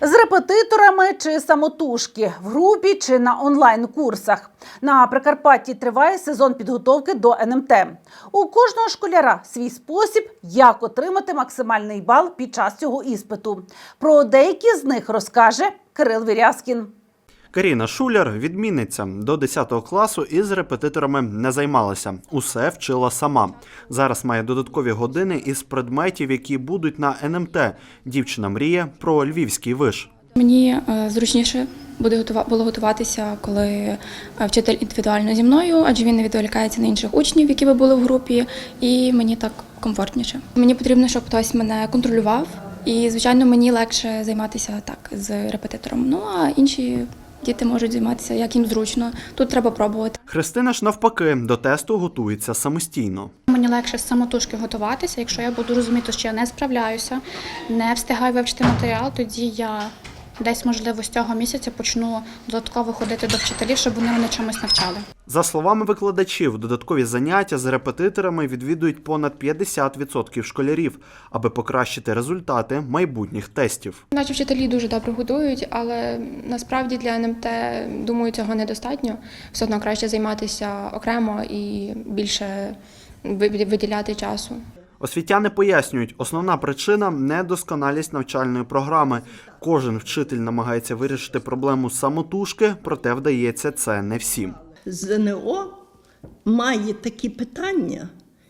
З репетиторами чи самотужки в групі чи на онлайн-курсах на Прикарпатті триває сезон підготовки до НМТ. У кожного школяра свій спосіб, як отримати максимальний бал під час цього іспиту. Про деякі з них розкаже Кирил Вірязкін. Каріна Шуляр, відмінниця до 10 класу із репетиторами не займалася. Усе вчила сама. Зараз має додаткові години із предметів, які будуть на НМТ. Дівчина мріє про львівський виш. Мені е, зручніше буде було готуватися, коли е, вчитель індивідуально зі мною, адже він не відволікається на інших учнів, які би були в групі, і мені так комфортніше. Мені потрібно, щоб хтось мене контролював, і звичайно мені легше займатися так з репетитором. Ну а інші діти можуть займатися як їм зручно. Тут треба пробувати. Христина ж навпаки до тесту готується самостійно. Мені легше самотужки готуватися. Якщо я буду розуміти, що я не справляюся, не встигаю вивчити матеріал, тоді я десь, можливо, з цього місяця почну додатково ходити до вчителів, щоб вони мене чомусь навчали. За словами викладачів, додаткові заняття з репетиторами відвідують понад 50% школярів, аби покращити результати майбутніх тестів. Наші вчителі дуже добре готують, але насправді для НМТ думаю, цього недостатньо. Все одно краще займатися окремо і більше виділяти часу. Освітяни пояснюють, основна причина недосконалість навчальної програми. Кожен вчитель намагається вирішити проблему самотужки, проте вдається це не всім. ЗНО має такі питання,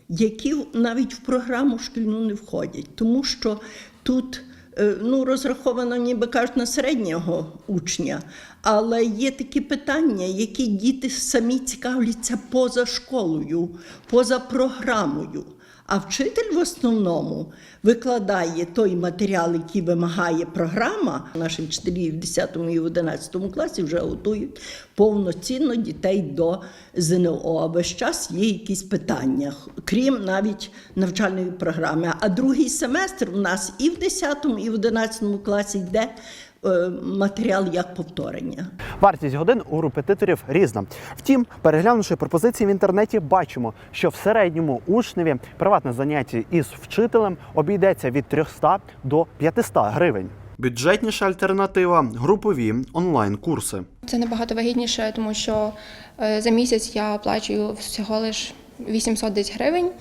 які навіть в програму шкільну не входять, тому що тут е, ну, розраховано, ніби кажуть, на середнього учня, але є такі питання, які діти самі цікавляться поза школою, поза програмою. А вчитель в основному викладає той матеріал, який вимагає програма. Наші вчителі в 10 і в 11 класі вже готують повноцінно дітей до ЗНО. А весь час є якісь питання, крім навіть навчальної програми. А другий семестр у нас і в 10, і в 11 класі йде матеріал як повторення. Вартість годин у репетиторів різна. Втім, переглянувши пропозиції в інтернеті, бачимо, що в середньому учневі приватне заняття із вчителем обійдеться від 300 до 500 гривень. Бюджетніша альтернатива групові онлайн-курси. Це набагато вигідніше, тому що е, за місяць я оплачую всього лиш 800 десь гривень,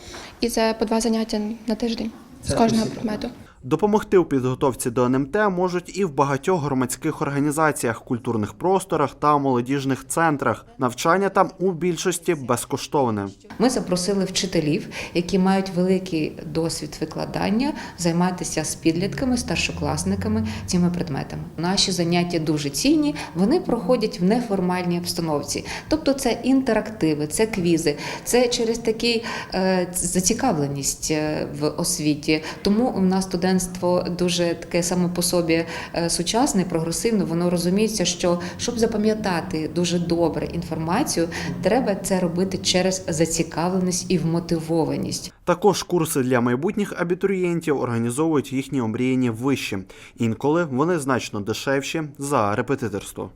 і це по два заняття на тиждень з кожного предмету. Допомогти у підготовці до НМТ можуть і в багатьох громадських організаціях, культурних просторах та молодіжних центрах. Навчання там у більшості безкоштовне. Ми запросили вчителів, які мають великий досвід викладання, займатися з підлітками, старшокласниками цими предметами. Наші заняття дуже цінні, вони проходять в неформальній обстановці. Тобто це інтерактиви, це квізи, це через такий е, зацікавленість е, в освіті. Тому у нас студентство дуже таке само по собі е, сучасне, прогресивне. Воно розуміється, що щоб запам'ятати дуже добре інформацію, треба це робити через зацікавленість і вмотивованість. Також курси для майбутніх абітурієнтів організовують їхні омріяні виші. Інколи вони значно дешевші за репетиторство.